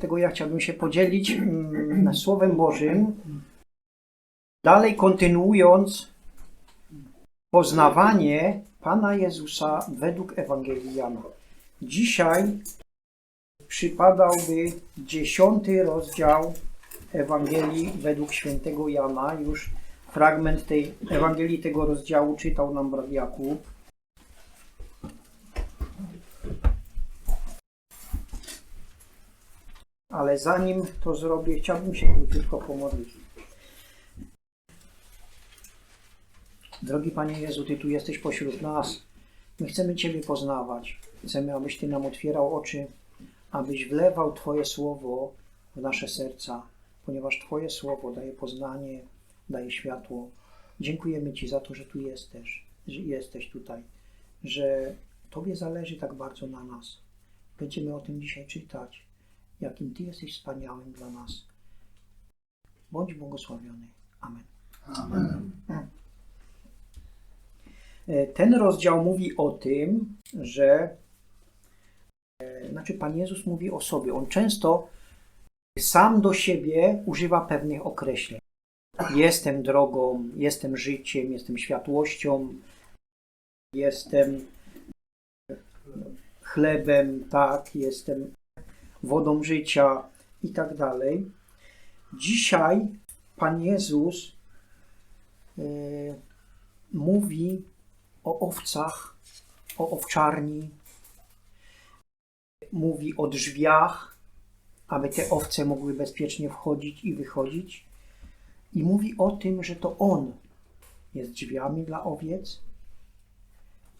Tego ja chciałbym się podzielić mm, Słowem Bożym, dalej kontynuując poznawanie Pana Jezusa według Ewangelii Jana. Dzisiaj przypadałby dziesiąty rozdział Ewangelii według świętego Jana. Już fragment tej Ewangelii tego rozdziału czytał nam brat Jakub. Ale zanim to zrobię, chciałbym się króciutko pomodlić. Drogi Panie Jezu, Ty tu jesteś pośród nas. My chcemy Ciebie poznawać. Chcemy, abyś Ty nam otwierał oczy, abyś wlewał Twoje słowo w nasze serca, ponieważ Twoje słowo daje poznanie, daje światło. Dziękujemy Ci za to, że tu jesteś, że jesteś tutaj, że Tobie zależy tak bardzo na nas. Będziemy o tym dzisiaj czytać, jakim Ty jesteś wspaniałym dla nas. Bądź błogosławiony. Amen. Amen. E, Ten rozdział mówi o tym, że e, znaczy Pan Jezus mówi o sobie. On często sam do siebie używa pewnych określeń. Jestem drogą, jestem życiem, jestem światłością, jestem chlebem, tak, jestem wodą życia i tak dalej. Dzisiaj Pan Jezus e, mówi o owcach, o owczarni, mówi o drzwiach, aby te owce mogły bezpiecznie wchodzić i wychodzić, i mówi o tym, że to On jest drzwiami dla owiec.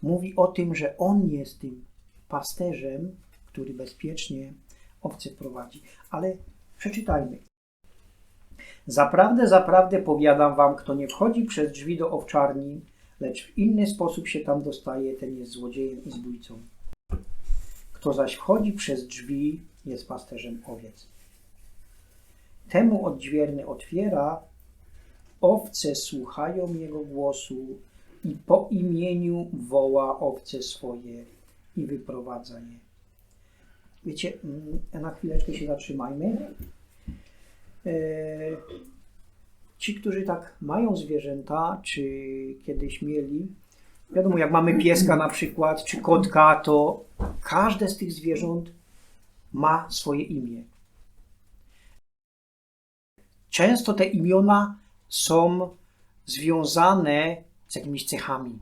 Mówi o tym, że On jest tym pasterzem, który bezpiecznie owce prowadzi. Ale przeczytajmy. Zaprawdę, zaprawdę powiadam wam, kto nie wchodzi przez drzwi do owczarni, lecz w inny sposób się tam dostaje, ten jest złodziejem i zbójcą. Kto zaś wchodzi przez drzwi, jest pasterzem owiec. Temu odźwierny otwiera, owce słuchają jego głosu i po imieniu woła owce swoje i wyprowadza je. Wiecie, mm, na chwileczkę się zatrzymajmy. E, Ci, którzy tak mają zwierzęta, czy kiedyś mieli, wiadomo, jak mamy pieska na przykład, czy kotka, to każde z tych zwierząt ma swoje imię. Często te imiona są związane z jakimiś cechami.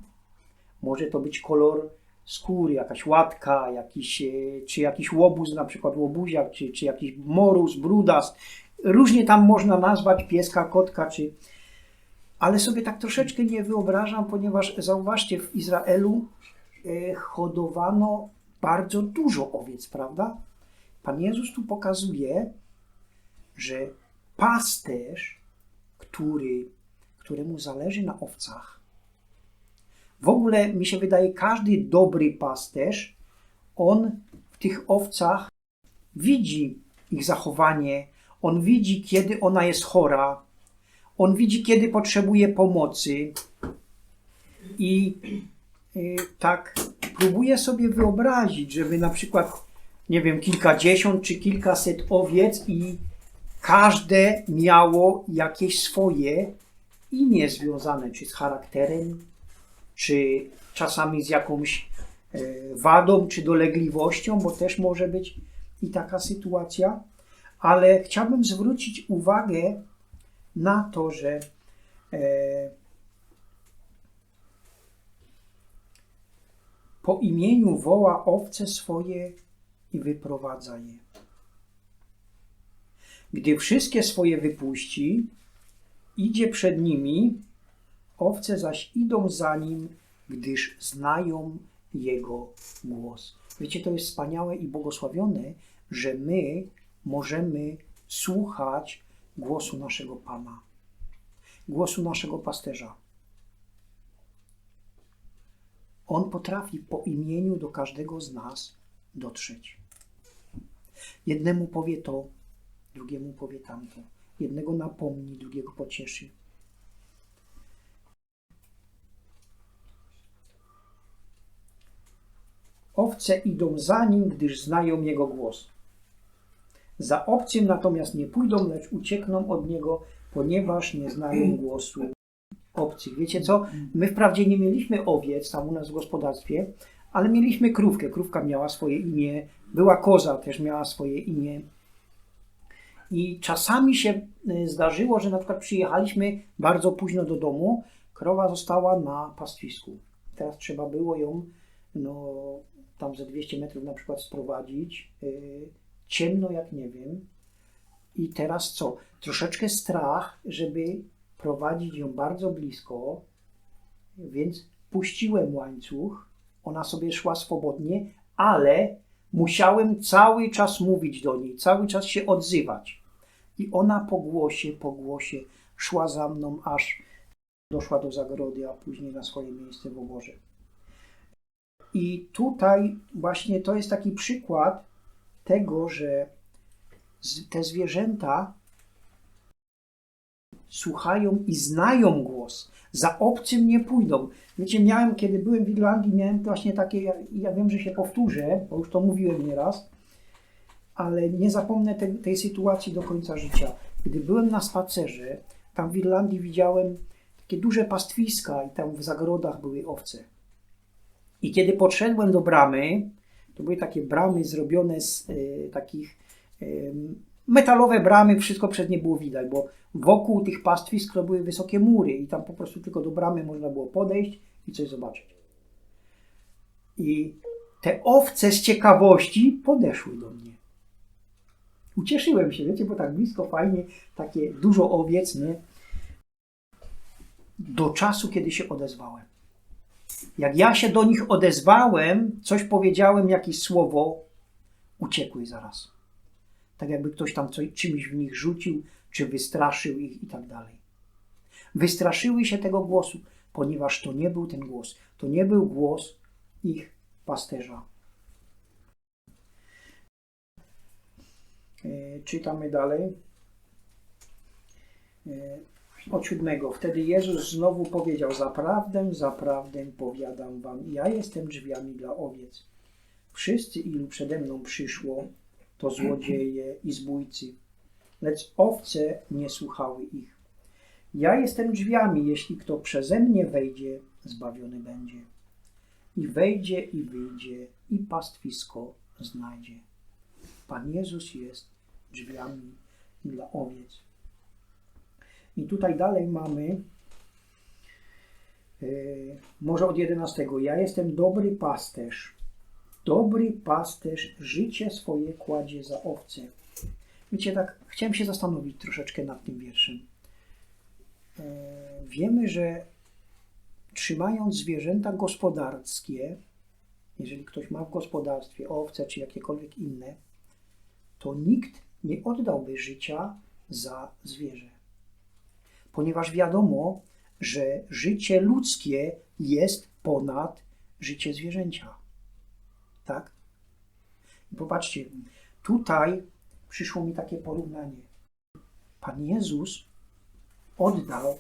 Może to być kolor skóry, jakaś łatka, jakiś, e, czy jakiś łobuz, na przykład łobuziak, czy, czy jakiś morus, brudas. Różnie tam można nazwać pieska, kotka, czy... Ale sobie tak troszeczkę nie wyobrażam, ponieważ zauważcie, w Izraelu e, hodowano bardzo dużo owiec, prawda? Pan Jezus tu pokazuje, że pasterz, który, któremu zależy na owcach, w ogóle mi się wydaje, każdy dobry pasterz, on w tych owcach widzi ich zachowanie, on widzi, kiedy ona jest chora, on widzi, kiedy potrzebuje pomocy. I y, tak próbuje sobie wyobrazić, żeby na przykład, nie wiem, kilkadziesiąt czy kilkaset owiec i każde miało jakieś swoje imię związane, czy z charakterem, czy czasami z jakąś e, wadą, czy dolegliwością, bo też może być i taka sytuacja. Ale chciałbym zwrócić uwagę na to, że e, po imieniu woła owce swoje i wyprowadza je. Gdy wszystkie swoje wypuści, idzie przed nimi, owce zaś idą za nim, gdyż znają jego głos. Wiecie, to jest wspaniałe i błogosławione, że my możemy słuchać głosu naszego Pana, głosu naszego pasterza. On potrafi po imieniu do każdego z nas dotrzeć. Jednemu powie to, drugiemu powie tamto. Jednego napomni, drugiego pocieszy. Owce idą za nim, gdyż znają jego głos. Za obcym natomiast nie pójdą, lecz uciekną od niego, ponieważ nie znają głosu obcych. Wiecie co? My wprawdzie nie mieliśmy owiec tam u nas w gospodarstwie, ale mieliśmy krówkę. Krówka miała swoje imię, była koza, też miała swoje imię. I czasami się y, zdarzyło, że na przykład przyjechaliśmy bardzo późno do domu, krowa została na pastwisku. Teraz trzeba było ją no, tam ze 200 metrów na przykład sprowadzić. y, Ciemno jak nie wiem. I teraz co? Troszeczkę strach, żeby prowadzić ją bardzo blisko, więc puściłem łańcuch. Ona sobie szła swobodnie, ale musiałem cały czas mówić do niej, cały czas się odzywać. I ona po głosie, po głosie szła za mną, aż doszła do zagrody, a później na swoje miejsce w oborze. I tutaj właśnie to jest taki przykład tego, że te zwierzęta słuchają i znają głos. Za obcym nie pójdą. Wiecie, miałem, kiedy byłem w Irlandii, miałem właśnie takie, ja, ja wiem, że się powtórzę, bo już to mówiłem nieraz, ale nie zapomnę tej, tej sytuacji do końca życia. Gdy byłem na spacerze, tam w Irlandii widziałem takie duże pastwiska i tam w zagrodach były owce. I kiedy podszedłem do bramy, to były takie bramy zrobione z y, takich y, metalowe bramy, wszystko przed nie było widać, bo wokół tych pastwisk to były wysokie mury i tam po prostu tylko do bramy można było podejść i coś zobaczyć. I te owce z ciekawości podeszły do mnie. Ucieszyłem się, wiecie, bo tak blisko, fajnie, takie dużo owiec, nie? Do czasu, kiedy się odezwałem. Jak ja się do nich odezwałem, coś powiedziałem, jakieś słowo, uciekły zaraz. Tak jakby ktoś tam coś, czymś w nich rzucił, czy wystraszył ich i tak dalej. Wystraszyły się tego głosu, ponieważ to nie był ten głos. To nie był głos ich pasterza. E, Czytamy dalej. Od siódmego. Wtedy Jezus znowu powiedział: Zaprawdę, zaprawdę powiadam wam, ja jestem drzwiami dla owiec. Wszyscy, ilu przede mną przyszło, to złodzieje i zbójcy, lecz owce nie słuchały ich. Ja jestem drzwiami, jeśli kto przeze mnie wejdzie, zbawiony będzie. I wejdzie i wyjdzie, i pastwisko znajdzie. Pan Jezus jest drzwiami dla owiec. I tutaj dalej mamy, e, może od 11. Ja jestem dobry pasterz. Dobry pasterz życie swoje kładzie za owce. Wiecie, tak chciałem się zastanowić troszeczkę nad tym wierszem. E, Wiemy, że trzymając zwierzęta gospodarskie, jeżeli ktoś ma w gospodarstwie owce czy jakiekolwiek inne, to nikt nie oddałby życia za zwierzę. Ponieważ wiadomo, że życie ludzkie jest ponad życie zwierzęcia. Tak? I popatrzcie, tutaj przyszło mi takie porównanie. Pan Jezus oddał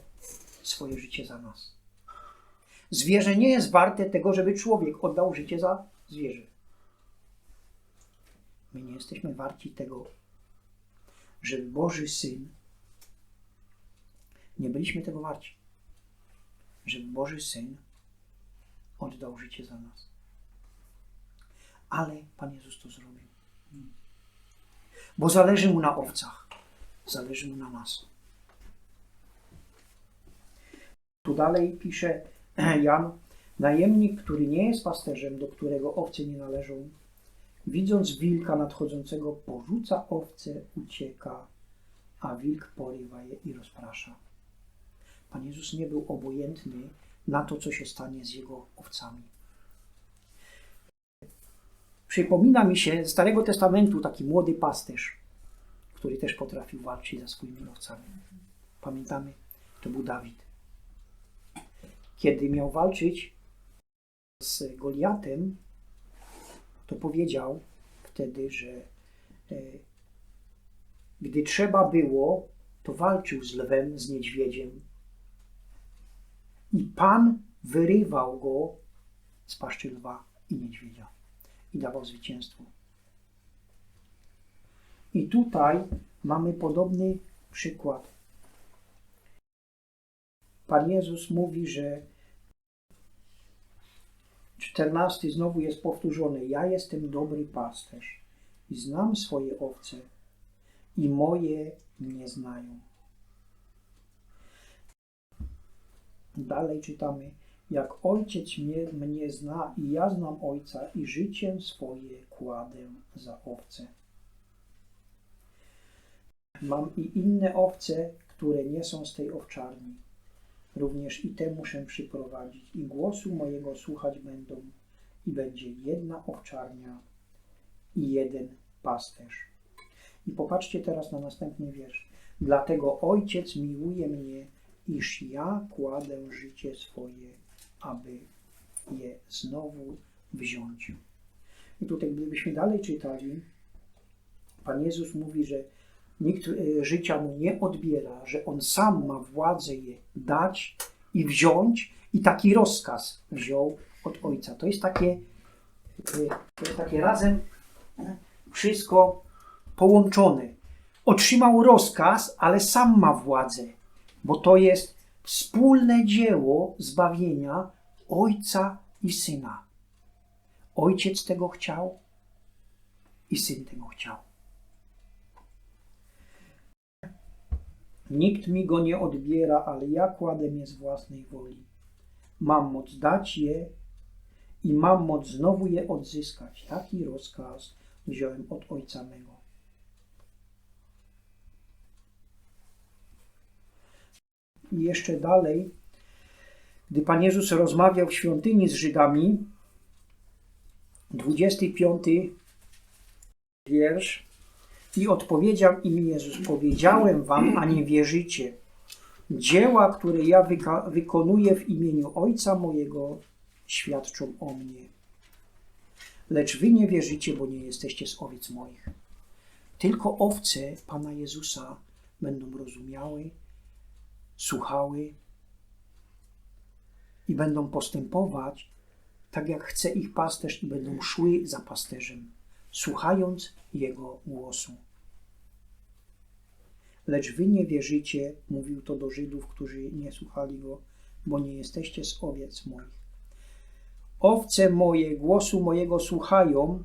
swoje życie za nas. Zwierzę nie jest warte tego, żeby człowiek oddał życie za zwierzę. My nie jesteśmy warci tego, żeby Boży Syn, nie byliśmy tego warci, żeby Boży Syn oddał życie za nas. Ale Pan Jezus to zrobił. Bo zależy mu na owcach, zależy mu na nas. Tu dalej pisze Jan, najemnik, który nie jest pasterzem, do którego owce nie należą, widząc wilka nadchodzącego, porzuca owce, ucieka, a wilk porywa je i rozprasza. Pan Jezus nie był obojętny na to, co się stanie z jego owcami. Przypomina mi się z Starego Testamentu taki młody pasterz, który też potrafił walczyć za swoimi owcami. Pamiętamy? To był Dawid. Kiedy miał walczyć z Goliatem, to powiedział wtedy, że e, gdy trzeba było, to walczył z lwem, z niedźwiedziem. I Pan wyrywał go z paszczy lwa i niedźwiedzia i dawał zwycięstwo. I tutaj mamy podobny przykład. Pan Jezus mówi, że 14 znowu jest powtórzony. Ja jestem dobry pasterz i znam swoje owce i moje mnie znają. Dalej czytamy. Jak ojciec mnie, mnie zna i ja znam ojca i życiem swoje kładę za owce. Mam i inne owce, które nie są z tej owczarni. Również i te muszę przyprowadzić i głosu mojego słuchać będą i będzie jedna owczarnia i jeden pasterz. I popatrzcie teraz na następny wiersz. Dlatego ojciec miłuje mnie, iż ja kładę życie swoje, aby je znowu wziąć. I tutaj, gdybyśmy dalej czytali, Pan Jezus mówi, że nikt e, życia mu nie odbiera, że on sam ma władzę je dać i wziąć, i taki rozkaz wziął od Ojca. To jest takie, e, to jest takie razem e, wszystko połączone. Otrzymał rozkaz, ale sam ma władzę, bo to jest wspólne dzieło zbawienia Ojca i Syna. Ojciec tego chciał i Syn tego chciał. Nikt mi go nie odbiera, ale ja kładę je z własnej woli. Mam moc dać je i mam moc znowu je odzyskać. Taki rozkaz wziąłem od Ojca mego. I jeszcze dalej, gdy Pan Jezus rozmawiał w świątyni z Żydami, 25 wiersz, i odpowiedział im Jezus: Powiedziałem wam, a nie wierzycie. Dzieła, które ja wyka- wykonuję w imieniu Ojca mojego, świadczą o mnie. Lecz wy nie wierzycie, bo nie jesteście z owiec moich. Tylko owce Pana Jezusa będą rozumiały, słuchały i będą postępować tak, jak chce ich pasterz, i będą szły za pasterzem, słuchając Jego głosu. Lecz wy nie wierzycie, mówił to do Żydów, którzy nie słuchali go, bo nie jesteście z owiec moich. Owce moje głosu mojego słuchają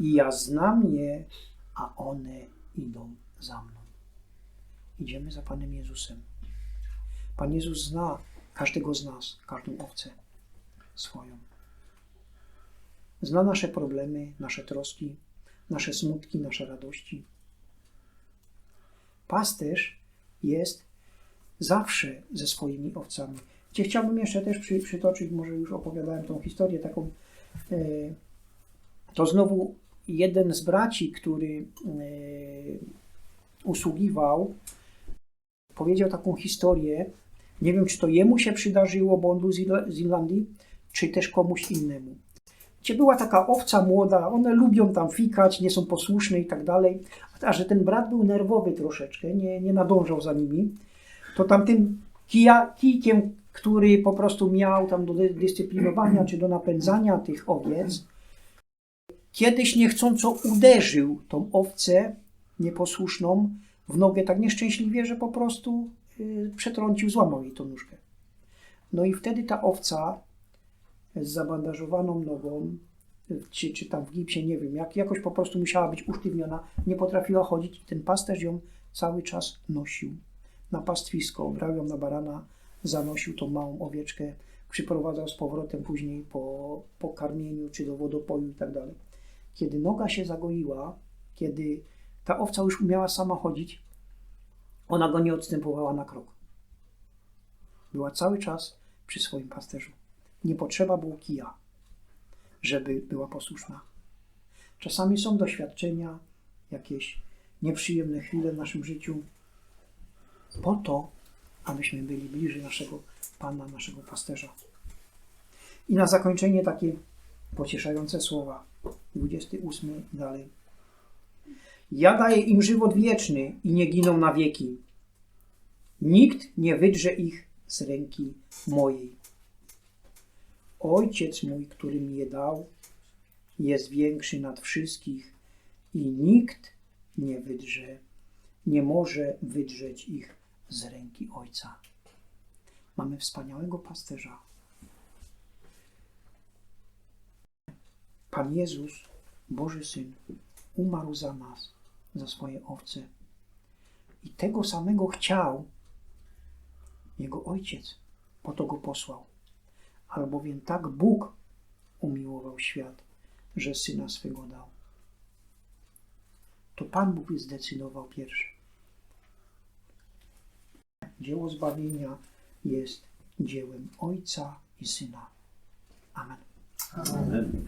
i ja znam je, a one idą za mną. Idziemy za Panem Jezusem. Pan Jezus zna każdego z nas, każdą owcę swoją. Zna nasze problemy, nasze troski, nasze smutki, nasze radości. Pasterz jest zawsze ze swoimi owcami. Gdzie chciałbym jeszcze też przy, przytoczyć, może już opowiadałem tą historię taką. E, to znowu jeden z braci, który e, usługiwał, powiedział taką historię. Nie wiem, czy to jemu się przydarzyło, bo on był z Irla- z Irlandii, czy też komuś innemu. Gdzie była taka owca młoda, one lubią tam fikać, nie są posłuszne i tak dalej, a że ten brat był nerwowy troszeczkę, nie, nie nadążał za nimi, to tamtym kija, kijkiem, który po prostu miał tam do dy- dyscyplinowania czy do napędzania tych owiec, kiedyś niechcąco uderzył tą owcę nieposłuszną w nogę tak nieszczęśliwie, że po prostu y, przetrącił, złamał jej tą nóżkę. No i wtedy ta owca z zabandażowaną nogą, czy, czy tam w gipsie, nie wiem, jak, jakoś po prostu musiała być usztywniona, nie potrafiła chodzić i ten pasterz ją cały czas nosił na pastwisko, brał ją na barana, zanosił tą małą owieczkę, przyprowadzał z powrotem później po, po karmieniu, czy do wodopoju i tak dalej. Kiedy noga się zagoiła, kiedy ta owca już umiała sama chodzić, ona go nie odstępowała na krok. Była cały czas przy swoim pasterzu. Nie potrzeba było kija, żeby była posłuszna. Czasami są doświadczenia, jakieś nieprzyjemne chwile w naszym życiu, po to, abyśmy byli bliżej naszego Pana, naszego pasterza. I na zakończenie takie pocieszające słowa. 28 i dalej. Ja daję im żywot wieczny i nie giną na wieki. Nikt nie wydrze ich z ręki mojej. Ojciec mój, który mi je dał, jest większy nad wszystkich i nikt nie wydrze, nie może wydrzeć ich z ręki Ojca. Mamy wspaniałego pasterza. Pan Jezus, Boży Syn, umarł za nas, za swoje owce. I tego samego chciał Jego Ojciec, po to Go posłał. Albowiem tak Bóg umiłował świat, że Syna swego dał. To Pan Bóg zdecydował pierwszy. Dzieło zbawienia jest dziełem Ojca i Syna. Amen. Amen.